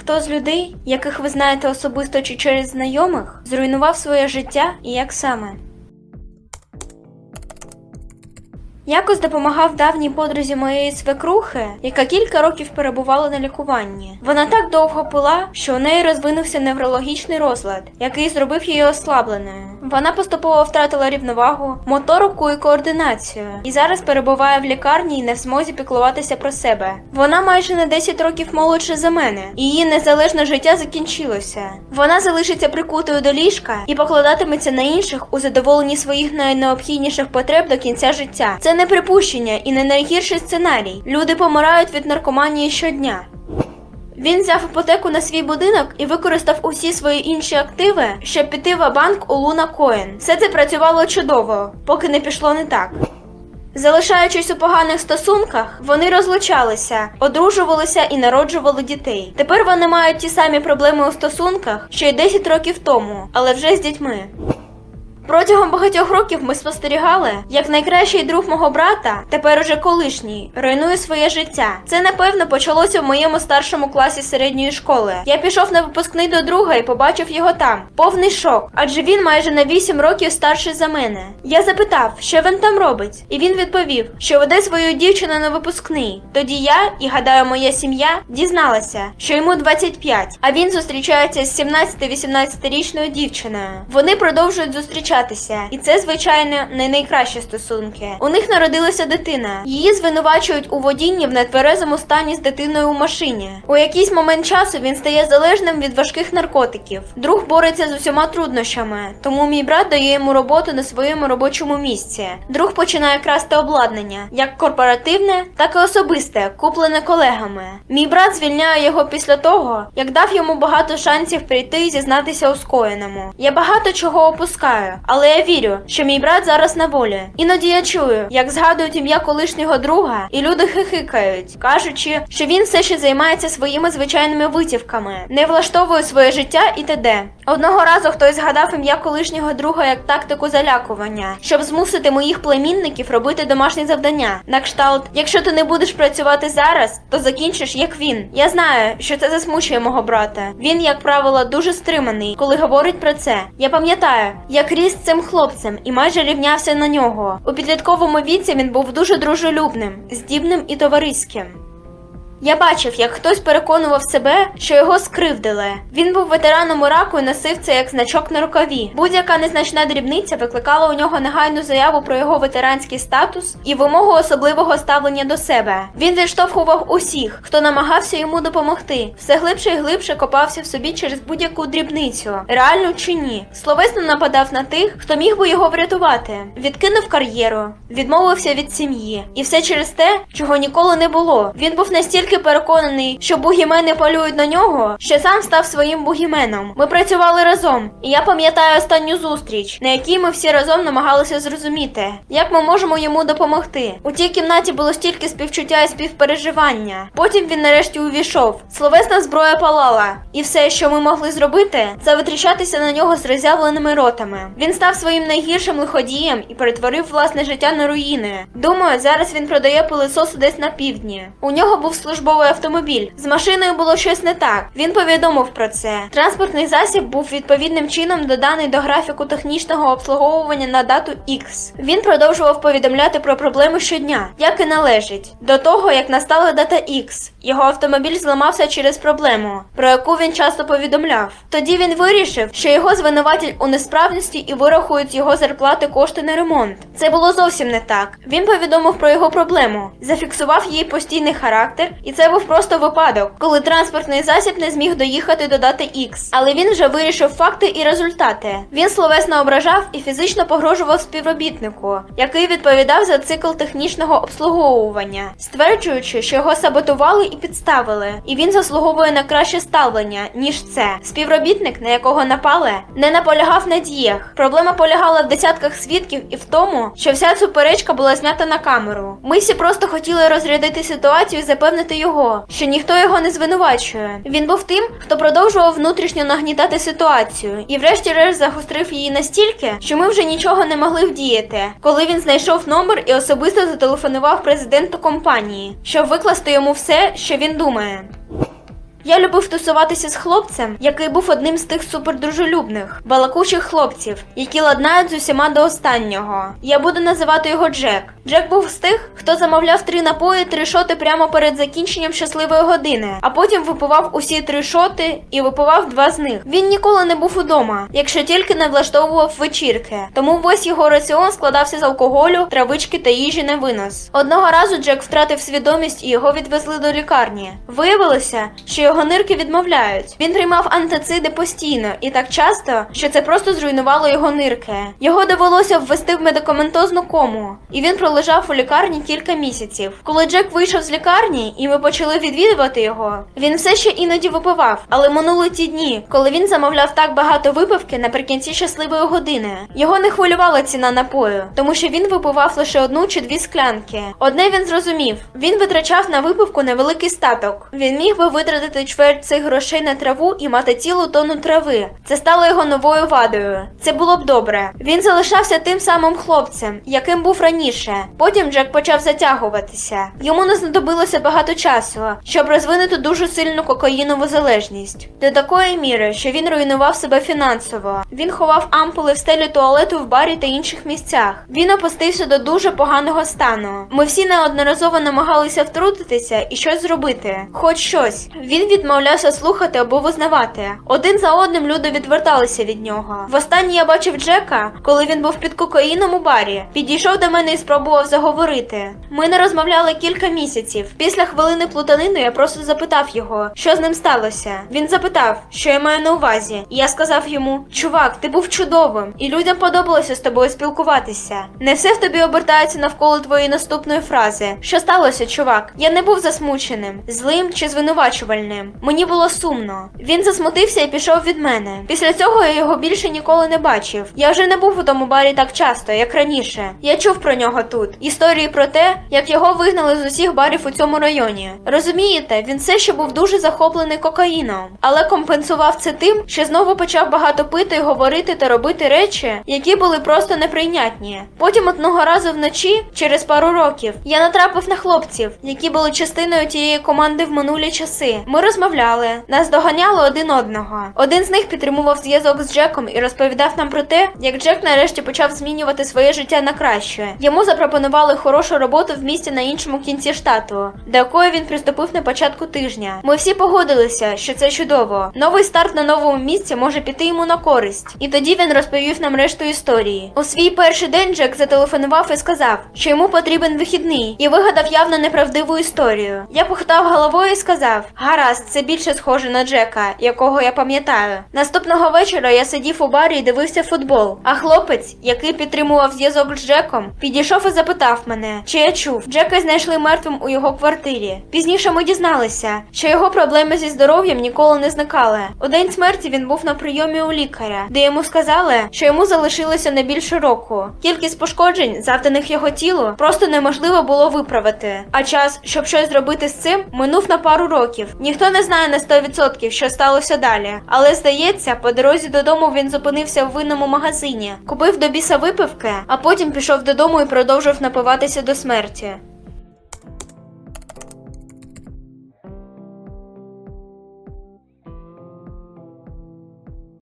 Хто з людей, яких ви знаєте особисто чи через знайомих, зруйнував своє життя і як саме? Якось допомагав давній подрузі моєї свекрухи, яка кілька років перебувала на лікуванні. Вона так довго пила, що у неї розвинувся неврологічний розлад, який зробив її ослабленою. Вона поступово втратила рівновагу, моторику і координацію, і зараз перебуває в лікарні і не в змозі піклуватися про себе. Вона майже на 10 років молодша за мене, її незалежне життя закінчилося. Вона залишиться прикутою до ліжка і покладатиметься на інших у задоволенні своїх найнеобхідніших потреб до кінця життя. Це не припущення і не найгірший сценарій. Люди помирають від наркоманії щодня. Він взяв іпотеку на свій будинок і використав усі свої інші активи, щоб піти в банк у Луна Коін. Все це працювало чудово, поки не пішло не так. Залишаючись у поганих стосунках, вони розлучалися, одружувалися і народжували дітей. Тепер вони мають ті самі проблеми у стосунках, що й 10 років тому, але вже з дітьми. Протягом багатьох років ми спостерігали, як найкращий друг мого брата, тепер уже колишній, руйнує своє життя. Це напевно почалося в моєму старшому класі середньої школи. Я пішов на випускний до друга і побачив його там. Повний шок, адже він майже на 8 років старший за мене. Я запитав, що він там робить, і він відповів, що веде свою дівчину на випускний. Тоді я, і гадаю, моя сім'я дізналася, що йому 25, а він зустрічається з 17-18-річною дівчиною. Вони продовжують зустрічатися, і це, звичайно, не найкращі стосунки. У них народилася дитина. Її звинувачують у водінні в нетверезому стані з дитиною у машині. У якийсь момент часу він стає залежним від важких наркотиків. Друг бореться з усіма труднощами, тому мій брат дає йому роботу на своєму робочому місці. Друг починає красти обладнання, як корпоративне, так і особисте, куплене колегами. Мій брат звільняє його після того, як дав йому багато шансів прийти і зізнатися у скоєному. Я багато чого опускаю, але я вірю, що мій брат зараз на волі. Іноді я чую, як згадують ім'я колишнього друга, і люди хихикають, кажучи, що він все ще займається своїми звичайними витівками, не влаштовує своє життя і т.д. Одного разу хтось згадав ім'я колишнього друга як тактику залякування, щоб змусити моїх племінників робити домашні завдання. На кшталт, якщо ти не будеш працювати зараз, то закінчиш як він. Я знаю, що це засмучує мого брата. Він, як правило, дуже стриманий, коли говорить про це. Я пам'ятаю, як ріс з цим хлопцем і майже рівнявся на нього. У підлітковому віці він був дуже дружелюбним, здібним і товариським. Я бачив, як хтось переконував себе, що його скривдили. Він був ветераном Іраку і носив це як значок на рукаві. Будь-яка незначна дрібниця викликала у нього негайну заяву про його ветеранський статус і вимогу особливого ставлення до себе. Він відштовхував усіх, хто намагався йому допомогти. Все глибше і глибше копався в собі через будь-яку дрібницю, реальну чи ні. Словесно нападав на тих, хто міг би його врятувати. Відкинув кар'єру, відмовився від сім'ї. І все через те, чого ніколи не було. Він був настільки переконаний, що бугімени полюють на нього, що сам став своїм бугіменом. Ми працювали разом, і я пам'ятаю останню зустріч, на якій ми всі разом намагалися зрозуміти, як ми можемо йому допомогти. У тій кімнаті було стільки співчуття і співпереживання. Потім він нарешті увійшов. Словесна зброя палала, і все, що ми могли зробити, це витріщатися на нього з роззявленими ротами. Він став своїм найгіршим лиходієм і перетворив власне життя на руїни. Думаю, зараз він продає пилисоси десь на півдні. У нього був службовий автомобіль. З машиною було щось не так. Він повідомив про це. Транспортний засіб був відповідним чином доданий до графіку технічного обслуговування на дату X. Він продовжував повідомляти про проблеми щодня, як і належить. До того як настала дата X, його автомобіль зламався через проблему, про яку він часто повідомляв. Тоді він вирішив, що його звинуватять у несправності і вирахують його зарплати кошти на ремонт. Це було зовсім не так. Він повідомив про його проблему, зафіксував її постійний характер, і це був просто випадок, коли транспортний засіб не зміг доїхати до дати X. Але він вже вирішив факти і результати. Він словесно ображав і фізично погрожував співробітнику, який відповідав за цикл технічного обслуговування, стверджуючи, що його саботували і підставили, і він заслуговує на краще ставлення, ніж це. Співробітник, на якого напали, не наполягав на діях. Проблема полягала в десятках свідків і в тому, що вся суперечка була знята на камеру. Ми всі просто хотіли розрядити ситуацію і запевнити його, що ніхто його не звинувачує. Він був тим, хто продовжував внутрішньо нагнітати ситуацію, і врешті-решт загострив її настільки, що ми вже нічого не могли вдіяти, коли він знайшов номер і особисто зателефонував президенту компанії, щоб викласти йому все, що він думає. Я любив тусуватися з хлопцем, який був одним з тих супердружелюбних, балакучих хлопців, які ладнають з усіма до останнього. Я буду називати його Джек. Джек був з тих, хто замовляв три напої, три шоти прямо перед закінченням щасливої години, а потім випивав усі три шоти і випивав два з них. Він ніколи не був удома, якщо тільки не влаштовував вечірки. Тому весь його раціон складався з алкоголю, травички та їжі на винос. Одного разу Джек втратив свідомість і його відвезли до лікарні. Виявилося, що його нирки відмовляють. Він приймав антициди постійно і так часто, що це просто зруйнувало його нирки. Його довелося ввести в медикаментозну кому, і він пролежав у лікарні кілька місяців. Коли Джек вийшов з лікарні і ми почали відвідувати його, він все ще іноді випивав, але минули ті дні, коли він замовляв так багато випивки наприкінці щасливої години. Його не хвилювала ціна напою, тому що він випивав лише одну чи дві склянки. Одне він зрозумів: він витрачав на випивку невеликий статок. Він міг би витратити чверть цих грошей на траву і мати цілу тонну трави. Це стало його новою вадою. Це було б добре. Він залишався тим самим хлопцем, яким був раніше. Потім Джек почав затягуватися. Йому не знадобилося багато часу, щоб розвинути дуже сильну кокаїнову залежність. До такої міри, що він руйнував себе фінансово. Він ховав ампули в стелі туалету в барі та інших місцях. Він опустився до дуже поганого стану. Ми всі неодноразово намагалися втрутитися і щось зробити. Хоч щось. Він відмовлявся слухати або визнавати. Один за одним люди відверталися від нього. Востаннє я бачив Джека, коли він був під кокаїном у барі. Підійшов до мене і спробував заговорити. Ми не розмовляли кілька місяців. Після хвилини плутанини я просто запитав його, що з ним сталося. Він запитав, що я маю на увазі. І я сказав йому: Чувак, ти був чудовим, і людям подобалося з тобою спілкуватися. Не все в тобі обертається навколо твоєї наступної фрази. Що сталося, чувак? Я не був засмученим, злим чи звинувачувальним. Мені було сумно. Він засмутився і пішов від мене. Після цього я його більше ніколи не бачив. Я вже не був у тому барі так часто, як раніше. Я чув про нього тут. Історії про те, як його вигнали з усіх барів у цьому районі. Розумієте, він все ще був дуже захоплений кокаїном, але компенсував це тим, що знову почав багато пити, говорити та робити речі, які були просто неприйнятні. Потім одного разу вночі, через пару років, я натрапив на хлопців, які були частиною тієї команди в минулі часи. Ми розмовляли, нас доганяли один одного. Один з них підтримував зв'язок з Джеком і розповідав нам про те, як Джек нарешті почав змінювати своє життя на краще. Йому запропонували хорошу роботу в місті на іншому кінці штату, до якої він приступив на початку тижня. Ми всі погодилися, що це чудово. Новий старт на новому місці може піти йому на користь. І тоді він розповів нам решту історії. У свій перший день Джек зателефонував і сказав, що йому потрібен вихідний, і вигадав явно неправдиву історію. Я похитав головою і сказав: гаразд, це більше схоже на Джека, якого я пам'ятаю. Наступного вечора я сидів у барі і дивився футбол. А хлопець, який підтримував зв'язок з Джеком, підійшов і запитав мене, чи я чув, Джека знайшли мертвим у його квартирі. Пізніше ми дізналися, що його проблеми зі здоров'ям ніколи не зникали. У день смерті він був на прийомі у лікаря, де йому сказали, що йому залишилося не більше року. Кількість пошкоджень, завданих його тілу, просто неможливо було виправити. А час, щоб щось зробити з цим, минув на пару років. Не знає на 100% що сталося далі. Але здається, по дорозі додому він зупинився в винному магазині, купив до біса випивки, а потім пішов додому і продовжив напиватися до смерті.